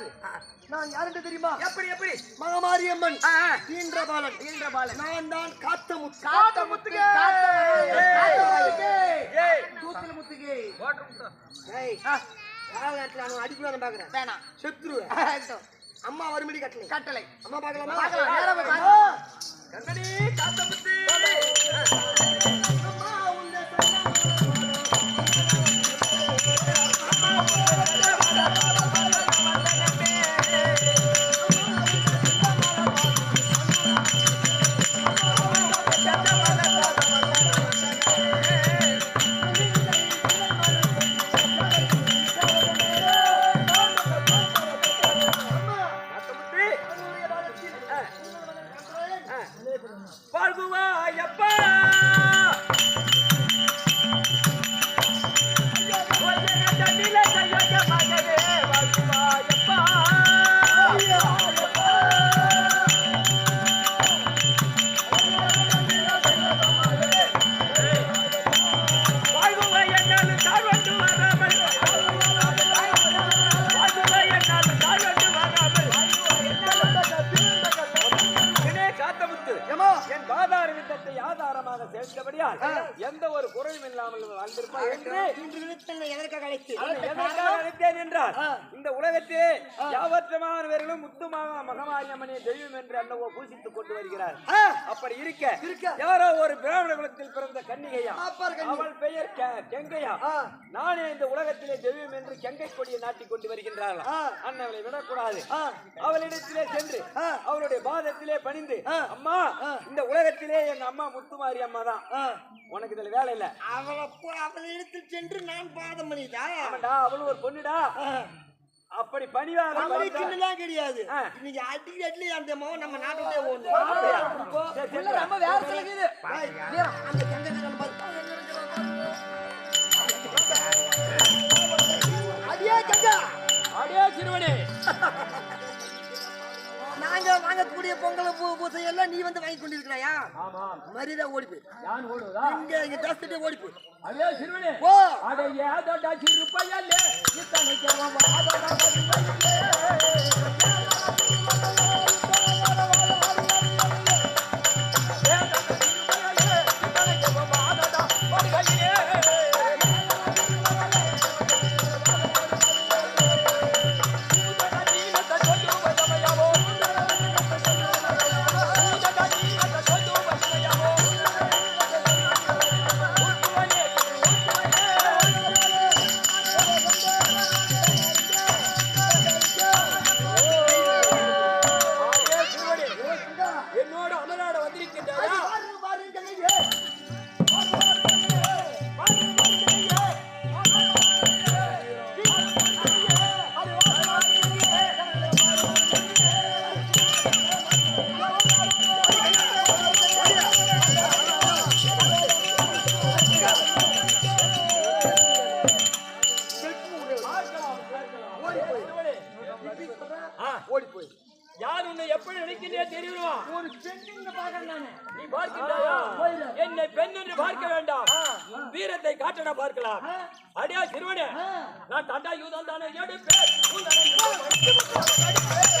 யாரு? நான் யாருன்னு தெரியுமா? எப்படி எப்படி? மகமாரி அம்மன் ஈன்றபாலன். ஈன்றபாலன். நான் தான் காத்த முத்து காத்த முத்துக்கு தூக்கல முத்துக்கு அடிக்கூடாது பாக்குறேன். வேணாம். செத்துருவேன். அம்மா வரும்படி கட்டளை. கட்டளை. அம்மா பாக்கலாம்? பாக்கலாம். காத்த முத்து எந்த ஒரு குறையும் இல்லாமல் வாழ்ந்திருப்பாய் என்று எதற்காக அழைத்தேன் என்றால் இந்த உலகத்திலே யாவற்றமானவர்களும் முத்துமாக மகமாரியம்மனை தெய்வம் என்று அல்லவோ பூசித்துக் கொண்டு வருகிறார். அப்படி இருக்க இருக்க. யாரோ ஒரு பிராமண குலத்தில் பிறந்த கன்னிகையா. அவள் பெயர் கெங்கையா. நானே இந்த உலகத்திலே தெய்வம் என்று கெங்கை கொடியை நாட்டிக் கொண்டு வருகின்றார்கள் ஆ. அண்ணவளை விடக்கூடாது. அவளிடத்திலே சென்று. அவளுடைய பாதத்திலே பணிந்து. அம்மா இந்த உலகத்திலே என் அம்மா முத்துமாரி அம்மா தான். உனக்கு இதுல வேலை இல்ல அவளை அவளை எடுத்து சென்று நான் பாதம் பண்ணிட்டா ஆமாண்டா அவளும் ஒரு பொண்ணுடா அப்படி பணிவாக கிடையாது. இன்னைக்கு அடிக்கடி அட்லி அந்த நம்ம நாட்டுடைய ரொம்ப வேற சிலக்குது அந்த கங்கை அடியே கங்கா. அடே சிறுவனே. நாங்க வாங்கக்கூடிய பொங்கல் பூ பூசை எல்லாம் நீ வந்து வாங்கி கொண்டிருக்கிறாயா? மரியாதை ஓடி போய். இங்க இங்க ஜாஸ்திட்டே ஓடி போய். அடே சிறுவனே. ஓ அட ஏதோடா சிறு பையலே இத்தனை வாதோடா பையலே ஓடி போய் யார் உன்னை எப்படி நினைக்கிறே தெரியுமா ஒரு பெண்ணுங்க பாக்குறேன் நானு நீ பார்க்கின்றாயா என்னை பெண் என்று பார்க்க வேண்டாம் உன் வீரத்தை காட்டட பார்க்கலாம் அடியா சிறுவனே நான் தண்டா யூதம் தானே எடுப்பேன் யூதனை யூதம் அடியே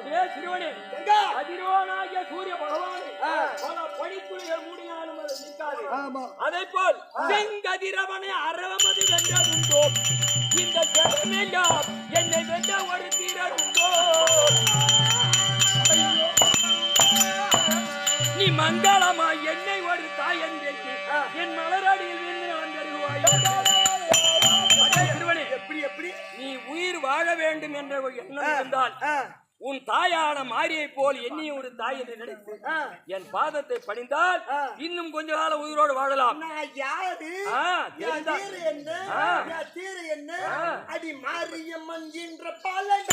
அதே சிறுவனே? அதிரோனாகிய சூரிய பகவானே. பல பனித்துளிகள் மூடினாலும் அது நிற்காது. ஆமா. அதை போல் செங்கதிரவனை அறமதி வென்றதுண்டோ இந்த ஜெகமெல்லாம் என்னை வென்ற ஒரு தீரருண்டோ நீ மங்களமா என்னை ஒரு தாய் என்றைக்கு என் மலரடியில் விழுந்து எப்படி எப்படி? நீ உயிர் வாழ வேண்டும் என்ற எண்ணம் இருந்தால் உன் தாயான மாரியை போல் என்னையும் ஒரு தாய் என்று நினைத்து. என் பாதத்தை பணிந்தால். இன்னும் கொஞ்ச காலம் உயிரோடு வாழலாம் யாரு என்ன. அடி மாரியம்மன் என்ற பாலன்